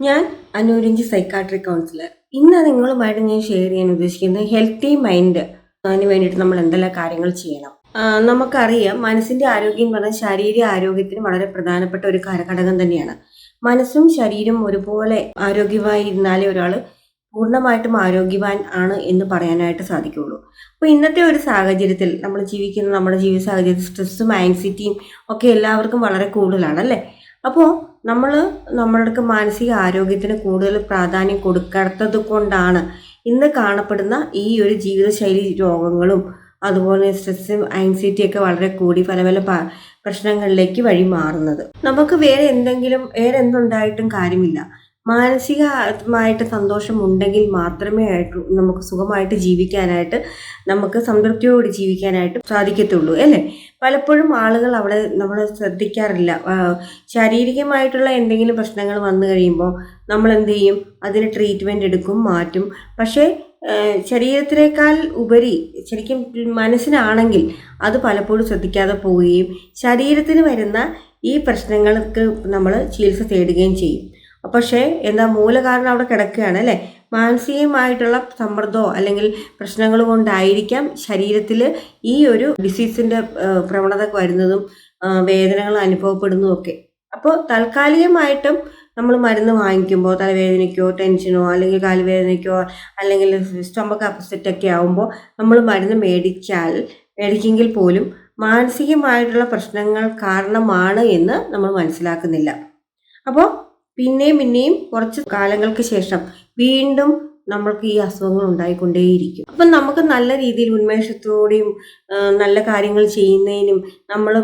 ഞാൻ അനൂരഞ്ചി psychiatric councillor ഇന്ന് നിങ്ങളുമായിട്ട് ഞാൻ ഷെയർ ചെയ്യാൻ ഉദ്ദേശിക്കുന്നത് ഹെൽത്തി മൈൻഡ് അതിന് വേണ്ടിയിട്ട് നമ്മൾ എന്തെല്ലാം കാര്യങ്ങൾ ചെയ്യണം. നമുക്കറിയാം മനസ്സിന്റെ ആരോഗ്യം പറഞ്ഞാൽ ശാരീരിക ആരോഗ്യത്തിന് വളരെ പ്രധാനപ്പെട്ട ഒരു കരഘടകം ഘടകം തന്നെയാണ്. മനസ്സും ശരീരം ഒരുപോലെ ആരോഗ്യമായി ഇരുന്നാലേ ഒരാൾ പൂർണമായിട്ടും ആരോഗ്യവാൻ ആണ് എന്ന് പറയാനായിട്ട് സാധിക്കുള്ളൂ അപ്പോൾ ഇന്നത്തെ ഒരു സാഹചര്യത്തിൽ നമ്മൾ ജീവിക്കുന്ന നമ്മുടെ ജീവിത സാഹചര്യത്തിൽ സ്ട്രെസ്സും ആൻസിറ്റിയും ഒക്കെ എല്ലാവർക്കും വളരെ കൂടുതലാണ് അല്ലേ? അപ്പോൾ നമ്മൾ നമ്മളുടെ മാനസിക ആരോഗ്യത്തിന് കൂടുതൽ പ്രാധാന്യം കൊടുക്കാത്തത് കൊണ്ടാണ് ഇന്ന് കാണപ്പെടുന്ന ഈ ഒരു ജീവിതശൈലി രോഗങ്ങളും അതുപോലെ സ്ട്രെസ്സും ആൻസൈറ്റിയൊക്കെ വളരെ കൂടി പല പല പ്രശ്നങ്ങളിലേക്ക് വഴി മാറുന്നത് നമുക്ക് വേറെ എന്തെങ്കിലും വേറെ എന്തുണ്ടായിട്ടും കാര്യമില്ല. മാനസികമായിട്ട് സന്തോഷം ഉണ്ടെങ്കിൽ മാത്രമേ ആയിട്ട് നമുക്ക് സുഖമായിട്ട് ജീവിക്കാനായിട്ട് നമുക്ക് സംതൃപ്തിയോട് ജീവിക്കാനായിട്ട് സാധിക്കത്തുള്ളൂ അല്ലേ? പലപ്പോഴും ആളുകൾ അവിടെ നമ്മൾ ശ്രദ്ധിക്കാറില്ല. ശാരീരികമായിട്ടുള്ള എന്തെങ്കിലും പ്രശ്നങ്ങൾ വന്നു കഴിയുമ്പോൾ നമ്മൾ എന്ത് ചെയ്യും? അതിന് ട്രീറ്റ്മെന്റ് എടുക്കും മാറ്റും. പക്ഷേ ശരീരത്തിനേക്കാൾ ഉപരി ശരിക്കും മനസ്സിനാണെങ്കിൽ അത് പലപ്പോഴും ശ്രദ്ധിക്കാതെ പോവുകയും ശരീരത്തിന് വരുന്ന ഈ പ്രശ്നങ്ങൾക്ക് നമ്മൾ ചികിത്സ തേടുകയും ചെയ്യും. പക്ഷേ എന്താ മൂലകാരണം അവിടെ കിടക്കുകയാണ് അല്ലേ? മാനസികമായിട്ടുള്ള സമ്മർദ്ദമോ അല്ലെങ്കിൽ പ്രശ്നങ്ങൾ കൊണ്ടായിരിക്കാം ശരീരത്തിൽ ഈ ഒരു ഡിസീസിന്റെ പ്രവണത വരുന്നതും വേദനകൾ അനുഭവപ്പെടുന്നതും ഒക്കെ. അപ്പോൾ താൽക്കാലികമായിട്ടും നമ്മൾ മരുന്ന് വാങ്ങിക്കുമ്പോൾ തലവേദനയ്ക്കോ ടെൻഷനോ അല്ലെങ്കിൽ കാലുവേദനയ്ക്കോ അല്ലെങ്കിൽ സ്റ്റൊമക്ക് അപ്സെറ്റ് ഒക്കെ ആകുമ്പോൾ നമ്മൾ മരുന്ന് മേടിച്ചാൽ മേടിക്കെങ്കിൽ പോലും മാനസികമായിട്ടുള്ള പ്രശ്നങ്ങൾ കാരണമാണ് എന്ന് നമ്മൾ മനസ്സിലാക്കുന്നില്ല. അപ്പോൾ പിന്നെയും പിന്നെയും കുറച്ച് കാലങ്ങൾക്ക് ശേഷം വീണ്ടും നമ്മൾക്ക് ഈ അസുഖങ്ങൾ ഉണ്ടായിക്കൊണ്ടേയിരിക്കും. അപ്പം നമുക്ക് നല്ല രീതിയിൽ ഉന്മേഷത്തോടെയും നല്ല കാര്യങ്ങൾ ചെയ്യുന്നതിനും നമ്മൾ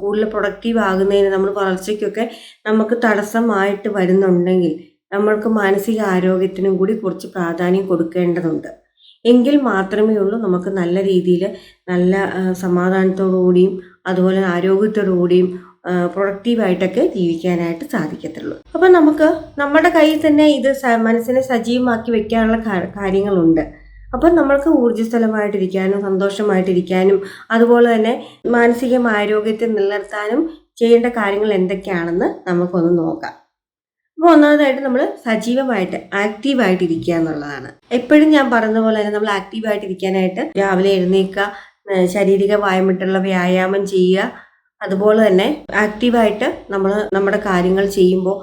കൂടുതൽ പ്രൊഡക്റ്റീവ് ആകുന്നതിനും നമ്മൾ വളർച്ചയ്ക്കൊക്കെ നമുക്ക് തടസ്സമായിട്ട് വരുന്നുണ്ടെങ്കിൽ നമ്മൾക്ക് മാനസിക ആരോഗ്യത്തിനും കൂടി കുറച്ച് പ്രാധാന്യം കൊടുക്കേണ്ടതുണ്ട്. എങ്കിൽ മാത്രമേ ഉള്ളൂ നമുക്ക് നല്ല രീതിയിൽ നല്ല സമാധാനത്തോടു കൂടിയും അതുപോലെ ആരോഗ്യത്തോടു കൂടിയും പ്രൊഡക്റ്റീവായിട്ടൊക്കെ ജീവിക്കാനായിട്ട് സാധിക്കത്തുള്ളൂ. അപ്പം നമുക്ക് നമ്മുടെ കയ്യിൽ തന്നെ ഇത് മനസ്സിനെ സജീവമാക്കി വെക്കാനുള്ള കാര്യങ്ങളുണ്ട്. അപ്പം നമ്മൾക്ക് ഊർജസ്വലമായിട്ടിരിക്കാനും സന്തോഷമായിട്ടിരിക്കാനും അതുപോലെ തന്നെ മാനസിക ആരോഗ്യത്തെ നിലനിർത്താനും ചെയ്യേണ്ട കാര്യങ്ങൾ എന്തൊക്കെയാണെന്ന് നമുക്കൊന്ന് നോക്കാം. അപ്പോൾ ഒന്നാമതായിട്ട് നമ്മൾ സജീവമായിട്ട് ആക്റ്റീവായിട്ട് ഇരിക്കുക എന്നുള്ളതാണ്. എപ്പോഴും ഞാൻ പറഞ്ഞ പോലെ തന്നെ നമ്മൾ ആക്റ്റീവായിട്ട് ഇരിക്കാനായിട്ട് രാവിലെ എഴുന്നേൽക്കുക ശാരീരിക വായമിട്ടുള്ള വ്യായാമം ചെയ്യുക അതുപോലെ തന്നെ ആക്റ്റീവായിട്ട് നമ്മൾ നമ്മുടെ കാര്യങ്ങൾ ചെയ്യുമ്പോൾ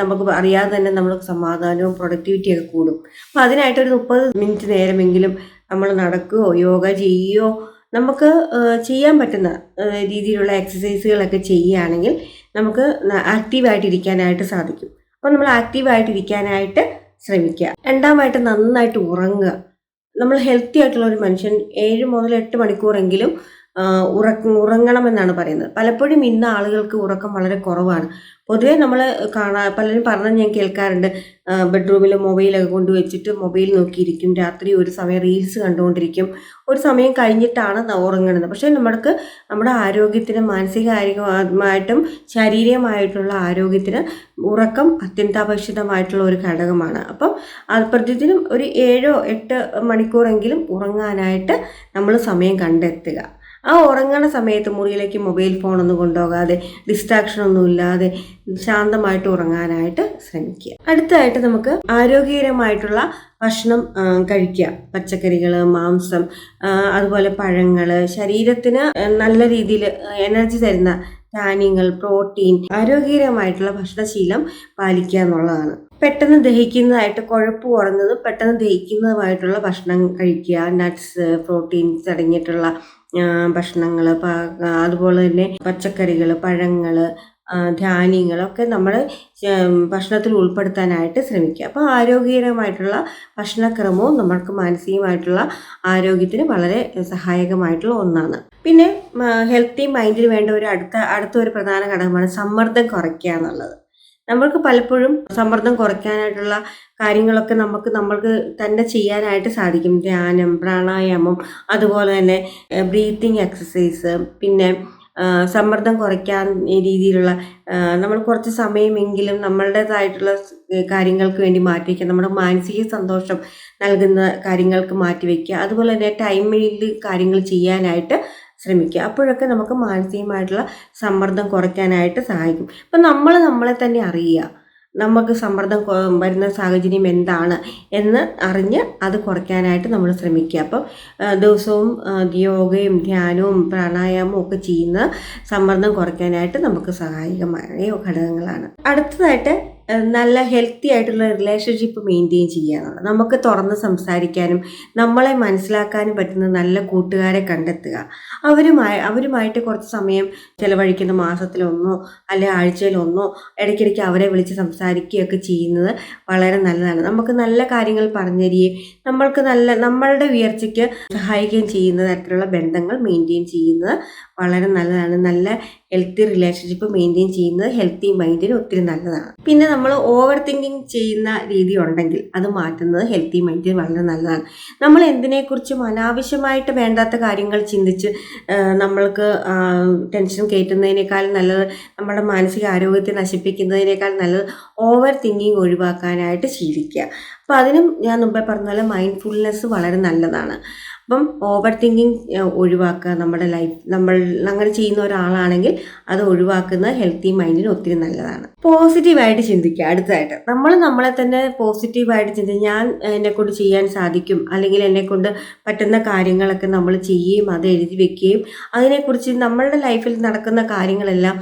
നമുക്ക് അറിയാതെ തന്നെ നമ്മൾ സമാധാനവും പ്രൊഡക്ടിവിറ്റി ഒക്കെ കൂടും. അപ്പോൾ അതിനായിട്ട് ഒരു മുപ്പത് മിനിറ്റ് നേരമെങ്കിലും നമ്മൾ നടക്കുകയോ യോഗ ചെയ്യുകയോ നമുക്ക് ചെയ്യാൻ പറ്റുന്ന രീതിയിലുള്ള എക്സസൈസുകളൊക്കെ ചെയ്യുകയാണെങ്കിൽ നമുക്ക് ആക്റ്റീവായിട്ടിരിക്കാനായിട്ട് സാധിക്കും. അപ്പോൾ നമ്മൾ ആക്റ്റീവായിട്ടിരിക്കാനായിട്ട് ശ്രമിക്കുക. രണ്ടാമായിട്ട് നന്നായിട്ട് ഉറങ്ങുക. നമ്മൾ ഹെൽത്തി ആയിട്ടുള്ള ഒരു മനുഷ്യൻ ഏഴ് മുതൽ എട്ട് മണിക്കൂറെങ്കിലും ഉറക്ക ഉറങ്ങണമെന്നാണ് പറയുന്നത്. പലപ്പോഴും ഇന്ന് ആളുകൾക്ക് ഉറക്കം വളരെ കുറവാണ്. പൊതുവെ നമ്മൾ കാണാ പലരും പറഞ്ഞ് ഞാൻ കേൾക്കാറുണ്ട്. ബെഡ്റൂമിൽ മൊബൈലൊക്കെ കൊണ്ടുവച്ചിട്ട് മൊബൈൽ നോക്കിയിരിക്കും. രാത്രി ഒരു സമയം റീൽസ് കണ്ടുകൊണ്ടിരിക്കും. ഒരു സമയം കഴിഞ്ഞിട്ടാണ് ഉറങ്ങുന്നത് പക്ഷേ നമ്മൾക്ക് നമ്മുടെ ആരോഗ്യത്തിന് മാനസികമായിട്ടും ശാരീരികമായിട്ടുള്ള ആരോഗ്യത്തിന് ഉറക്കം അത്യന്താപേക്ഷിതമായിട്ടുള്ള ഒരു ഘടകമാണ്. അപ്പം അത് പ്രതിദിനം ഒരു ഏഴോ എട്ട് മണിക്കൂറെങ്കിലും ഉറങ്ങാനായിട്ട് നമ്മൾ സമയം കണ്ടെത്തുക. ആ ഉറങ്ങണ സമയത്ത് മുറിയിലേക്ക് മൊബൈൽ ഫോണൊന്നും കൊണ്ടുപോകാതെ ഡിസ്ട്രാക്ഷൻ ഒന്നും ഇല്ലാതെ ശാന്തമായിട്ട് ഉറങ്ങാനായിട്ട് ശ്രമിക്കുക. അടുത്തതായിട്ട് നമുക്ക് ആരോഗ്യകരമായിട്ടുള്ള ഭക്ഷണം കഴിക്കുക. പച്ചക്കറികൾ മാംസം അതുപോലെ പഴങ്ങൾ ശരീരത്തിന് നല്ല രീതിയിൽ എനർജി തരുന്ന ധാന്യങ്ങൾ പ്രോട്ടീൻ ആരോഗ്യകരമായിട്ടുള്ള ഭക്ഷണശീലം പാലിക്കുക എന്നുള്ളതാണ്. പെട്ടെന്ന് ദഹിക്കുന്നതായിട്ട് കുഴപ്പ് കുറഞ്ഞതും പെട്ടെന്ന് ദഹിക്കുന്നതുമായിട്ടുള്ള ഭക്ഷണം കഴിക്കുക. നട്ട്സ് പ്രോട്ടീൻസ് അടങ്ങിയിട്ടുള്ള ഭക്ഷണങ്ങൾ അതുപോലെ തന്നെ പച്ചക്കറികൾ പഴങ്ങൾ ധാന്യങ്ങളൊക്കെ നമ്മൾ ഭക്ഷണത്തിൽ ഉൾപ്പെടുത്താനായിട്ട് ശ്രമിക്കുക. അപ്പോൾ ആരോഗ്യകരമായിട്ടുള്ള ഭക്ഷണക്രമവും നമ്മൾക്ക് മാനസികമായിട്ടുള്ള ആരോഗ്യത്തിന് വളരെ സഹായകമായിട്ടുള്ള ഒന്നാണ്. പിന്നെ ഹെൽത്തി മൈൻഡിന് വേണ്ട ഒരു അടുത്ത അടുത്ത ഒരു പ്രധാന ഘടകമാണ് സമ്മർദ്ദം കുറയ്ക്കുക എന്നുള്ളത്. നമ്മൾക്ക് പലപ്പോഴും സമ്മർദ്ദം കുറയ്ക്കാനായിട്ടുള്ള കാര്യങ്ങളൊക്കെ നമുക്ക് നമ്മൾക്ക് തന്നെ ചെയ്യാനായിട്ട് സാധിക്കും. ധ്യാനം പ്രാണായാമം അതുപോലെ തന്നെ ബ്രീത്തിങ് എക്സസൈസ് പിന്നെ സമ്മർദ്ദം കുറയ്ക്കാൻ രീതിയിലുള്ള നമ്മൾ കുറച്ച് സമയമെങ്കിലും നമ്മളുടേതായിട്ടുള്ള കാര്യങ്ങൾക്ക് വേണ്ടി മാറ്റി മാറ്റിവെക്കുക. നമ്മുടെ മാനസിക സന്തോഷം നൽകുന്ന കാര്യങ്ങൾക്ക് മാറ്റി മാറ്റിവെക്കുക. അതുപോലെ തന്നെ ടൈമിൽ കാര്യങ്ങൾ ചെയ്യാനായിട്ട് ശ്രമിക്കുക. അപ്പോഴൊക്കെ നമുക്ക് മാനസികമായിട്ടുള്ള സമ്മർദ്ദം കുറയ്ക്കാനായിട്ട് സഹായിക്കും. അപ്പം നമ്മൾ നമ്മളെ തന്നെ അറിയുക. നമുക്ക് സമ്മർദ്ദം വരുന്ന സാഹചര്യം എന്താണ് എന്ന് അറിഞ്ഞ് അത് കുറയ്ക്കാനായിട്ട് നമ്മൾ ശ്രമിക്കുക. അപ്പം ദിവസവും യോഗയും ധ്യാനവും പ്രാണായാമവും ഒക്കെ ചെയ്യുന്ന സമ്മർദ്ദം കുറയ്ക്കാനായിട്ട് നമുക്ക് സഹായകമായ ഘടകങ്ങളാണ്. അടുത്തതായിട്ട് നല്ല ഹെൽത്തി ആയിട്ടുള്ള റിലേഷൻഷിപ്പ് മെയിന്റെയിൻ ചെയ്യാനുള്ളത് നമുക്ക് തുറന്ന് സംസാരിക്കാനും നമ്മളെ മനസ്സിലാക്കാനും പറ്റുന്ന നല്ല കൂട്ടുകാരെ കണ്ടെത്തുക. അവരുമായി അവരുമായിട്ട് കുറച്ച് സമയം ചിലവഴിക്കുന്ന മാസത്തിലൊന്നോ അല്ലെ ആഴ്ചയിലൊന്നോ ഇടയ്ക്കിടയ്ക്ക് അവരെ വിളിച്ച് സംസാരിക്കുകയൊക്കെ ചെയ്യുന്നത് വളരെ നല്ലതാണ്. നമുക്ക് നല്ല കാര്യങ്ങൾ പറഞ്ഞുതരികയും നമ്മൾക്ക് നല്ല നമ്മളുടെ ഉയർച്ചയ്ക്ക് സഹായിക്കുകയും ചെയ്യുന്ന തരത്തിലുള്ള ബന്ധങ്ങൾ മെയിന്റെയിൻ ചെയ്യുന്നത് വളരെ നല്ലതാണ്. നല്ല ഹെൽത്തി റിലേഷൻഷിപ്പ് മെയിന്റെയിൻ ചെയ്യുന്നത് ഹെൽത്തി മൈൻഡിന് ഒത്തിരി നല്ലതാണ്. പിന്നെ നമ്മൾ ഓവർ തിങ്കിങ് ചെയ്യുന്ന രീതി ഉണ്ടെങ്കിൽ അത് മാറ്റുന്നത് ഹെൽത്തി മൈൻഡിന് വളരെ നല്ലതാണ്. നമ്മൾ എന്തിനെക്കുറിച്ചും അനാവശ്യമായിട്ട് വേണ്ടാത്ത കാര്യങ്ങൾ ചിന്തിച്ച് നമ്മൾക്ക് ടെൻഷൻ കയറ്റുന്നതിനേക്കാൾ നല്ലത് നമ്മുടെ മാനസിക ആരോഗ്യത്തെ നശിപ്പിക്കുന്നതിനേക്കാൾ നല്ലത് ഓവർ തിങ്കിങ് ഒഴിവാക്കാനായിട്ട് ശീലിക്കുക അപ്പോൾ അതിനും ഞാൻ മുമ്പേ പറഞ്ഞ പോലെ മൈൻഡ്ഫുൾനെസ് വളരെ നല്ലതാണ്. അപ്പം ഓവർ തിങ്കിങ് ഒഴിവാക്കുക. നമ്മുടെ ലൈഫ് നമ്മൾ അങ്ങനെ ചെയ്യുന്ന ഒരാളാണെങ്കിൽ അത് ഒഴിവാക്കുന്നത് ഹെൽത്തി മൈൻഡിന് ഒത്തിരി നല്ലതാണ്. പോസിറ്റീവായിട്ട് ചിന്തിക്കുക. അടുത്തതായിട്ട് നമ്മൾ നമ്മളെ തന്നെ പോസിറ്റീവായിട്ട് ചിന്തിക്കുക ഞാൻ എന്നെക്കൊണ്ട് ചെയ്യാൻ സാധിക്കും. അല്ലെങ്കിൽ എന്നെക്കൊണ്ട് പറ്റുന്ന കാര്യങ്ങളൊക്കെ നമ്മൾ ചെയ്യുകയും അത് എഴുതി വെക്കുകയും അതിനെക്കുറിച്ച് നമ്മളുടെ ലൈഫിൽ നടക്കുന്ന കാര്യങ്ങളെല്ലാം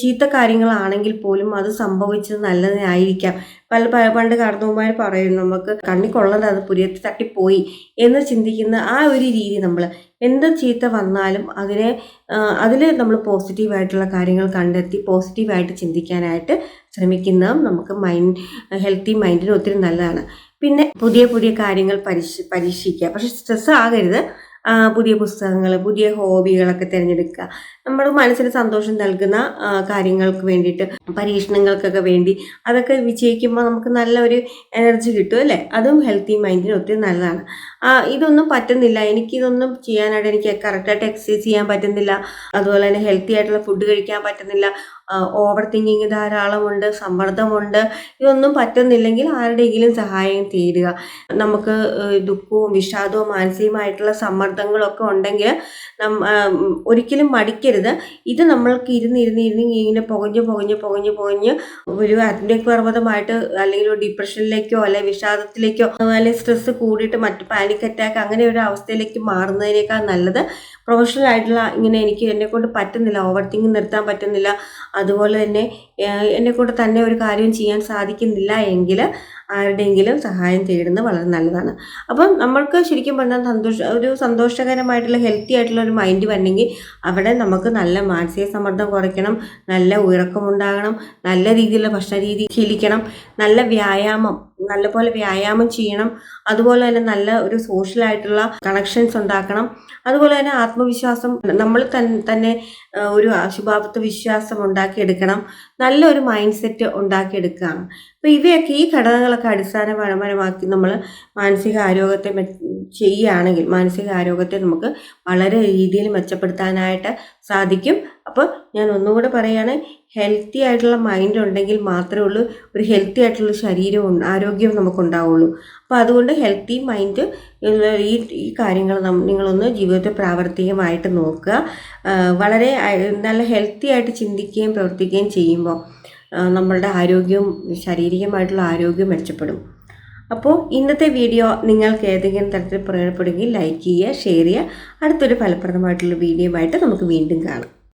ചീത്ത കാര്യങ്ങളാണെങ്കിൽ പോലും അത് സംഭവിച്ചത് നല്ലതായിരിക്കാം. പല പണ്ട് കാർന്നവന്മാർ പറയും നമുക്ക് കണ്ണി കൊള്ളണ്ട അത് പുരിയത്ത് തട്ടിപ്പോയി എന്ന് ചിന്തിക്കുന്ന ആ ഒരു രീതി നമ്മൾ എന്ത് ചീത്ത വന്നാലും അതിനെ അതിൽ നമ്മൾ പോസിറ്റീവായിട്ടുള്ള കാര്യങ്ങൾ കണ്ടെത്തി പോസിറ്റീവായിട്ട് ചിന്തിക്കാനായിട്ട് ശ്രമിക്കുന്ന നമുക്ക് മൈൻഡ് ഹെൽത്തി മൈൻഡിന് ഒത്തിരി നല്ലതാണ്. പിന്നെ പുതിയ പുതിയ കാര്യങ്ങൾ പരീക്ഷ പരീക്ഷിക്കുക. പക്ഷെ സ്ട്രെസ് ആകരുത് പുതിയ പുസ്തകങ്ങൾ പുതിയ ഹോബികളൊക്കെ തിരഞ്ഞെടുക്കുക. നമ്മൾ മനസ്സിന് സന്തോഷം നൽകുന്ന കാര്യങ്ങൾക്ക് വേണ്ടിയിട്ട് പരീക്ഷണങ്ങൾക്കൊക്കെ വേണ്ടി അതൊക്കെ വിജയിക്കുമ്പോൾ നമുക്ക് നല്ല ഒരു എനർജി കിട്ടും അല്ലേ? അതും ഹെൽത്തി മൈൻഡിന് ഒത്തിരി നല്ലതാണ്. ഇതൊന്നും പറ്റുന്നില്ല. എനിക്കിതൊന്നും ചെയ്യാനായിട്ട് എനിക്ക് കറക്റ്റായിട്ട് എക്സസൈസ് ചെയ്യാൻ പറ്റുന്നില്ല. അതുപോലെ തന്നെ ഹെൽത്തി ആയിട്ടുള്ള ഫുഡ് കഴിക്കാൻ പറ്റുന്നില്ല. ഓവർ തിങ്കിങ് ധാരാളമുണ്ട് സമ്മർദ്ദമുണ്ട്. ഇതൊന്നും പറ്റുന്നില്ലെങ്കിൽ ആരുടെയെങ്കിലും സഹായം തേടുക. നമുക്ക് ദുഃഖവും വിഷാദവും മാനസികമായിട്ടുള്ള സമ്മർദ്ദങ്ങളൊക്കെ ഉണ്ടെങ്കിൽ ഒരിക്കലും മടിക്കരുത്. ഇത് നമ്മൾക്ക് ഇരുന്ന് ഇരുന്ന് ഇരുന്ന് ഇങ്ങനെ പുകഞ്ഞ് പുകഞ്ഞ് പുകഞ്ഞ് പുകഞ്ഞ് ഒരു അത്ലറ്റിക് പർവതമായിട്ട് അല്ലെങ്കിൽ ഒരു ഡിപ്രഷനിലേക്കോ അല്ലെങ്കിൽ വിഷാദത്തിലേക്കോ അല്ലെങ്കിൽ സ്ട്രെസ് കൂടിയിട്ട് മറ്റ് പാനിക് അറ്റാക്ക് അങ്ങനെ ഒരു അവസ്ഥയിലേക്ക് മാറുന്നതിനേക്കാൾ നല്ലത് പ്രൊഫഷണൽ ആയിട്ടുള്ള ഇങ്ങനെ എനിക്ക് എന്നെ കൊണ്ട് പറ്റുന്നില്ല ഓവർ തിങ്കിങ് നിർത്താൻ പറ്റുന്നില്ല അതുപോലെ തന്നെ ഏഹ്, എന്നെ കൊണ്ട് തന്നെ ഒരു കാര്യം ചെയ്യാൻ സാധിക്കുന്നില്ല എങ്കിൽ ആരുടെയെങ്കിലും സഹായം തേടുന്നത് വളരെ നല്ലതാണ്. അപ്പം നമ്മൾക്ക് ശരിക്കും പറഞ്ഞാൽ സന്തോഷ ഒരു സന്തോഷകരമായിട്ടുള്ള ഹെൽത്തി ആയിട്ടുള്ള ഒരു മൈൻഡ് വന്നെങ്കിൽ അവിടെ നമുക്ക് നല്ല മാനസിക സമ്മർദ്ദം കുറയ്ക്കണം നല്ല ഉറക്കമുണ്ടാകണം നല്ല രീതിയിലുള്ള ഭക്ഷണ രീതി ശീലിക്കണം നല്ല വ്യായാമം നല്ലപോലെ വ്യായാമം ചെയ്യണം. അതുപോലെ തന്നെ നല്ല ഒരു സോഷ്യലായിട്ടുള്ള കണക്ഷൻസ് ഉണ്ടാക്കണം. അതുപോലെ തന്നെ ആത്മവിശ്വാസം നമ്മൾ തന്നെ ഒരു ശുഭാപ്ത വിശ്വാസം ഉണ്ടാക്കിയെടുക്കണം. നല്ലൊരു മൈൻഡ് സെറ്റ് ഉണ്ടാക്കിയെടുക്കുകയാണ്. അപ്പോൾ ഇവയൊക്കെ ഈ ഘടകങ്ങളൊക്കെ അടിസ്ഥാനപരമാക്കി നമ്മൾ മാനസിക ആരോഗ്യത്തെ ചെയ്യുകയാണെങ്കിൽ മാനസിക ആരോഗ്യത്തെ നമുക്ക് വളരെ രീതിയിൽ മെച്ചപ്പെടുത്താനായിട്ട് സാധിക്കും. അപ്പോൾ ഞാൻ ഒന്നുകൂടെ പറയുകയാണ് ഹെൽത്തി ആയിട്ടുള്ള മൈൻഡ് ഉണ്ടെങ്കിൽ മാത്രമേ ഉള്ളൂ ഒരു ഹെൽത്തി ആയിട്ടുള്ള ശരീരവും ആരോഗ്യവും നമുക്കുണ്ടാവുള്ളൂ. അപ്പോൾ അതുകൊണ്ട് ഹെൽത്തി മൈൻഡ് ഈ ഈ കാര്യങ്ങൾ നിങ്ങളൊന്ന് ജീവിതത്തെ പ്രാവർത്തികമായിട്ട് നോക്കുക. വളരെ നല്ല ഹെൽത്തി ആയിട്ട് ചിന്തിക്കുകയും പ്രവർത്തിക്കുകയും ചെയ്യുമ്പോൾ നമ്മളുടെ ആരോഗ്യവും ശാരീരികമായിട്ടുള്ള ആരോഗ്യം മെച്ചപ്പെടും. അപ്പോൾ ഇന്നത്തെ വീഡിയോ നിങ്ങൾക്ക് ഏതെങ്കിലും തരത്തിൽ പ്രയോജനപ്പെടുമെങ്കിൽ ലൈക്ക് ചെയ്യുക ഷെയർ ചെയ്യുക. അടുത്തൊരു ഫലപ്രദമായിട്ടുള്ള വീഡിയോ ആയിട്ട് നമുക്ക് വീണ്ടും കാണാം.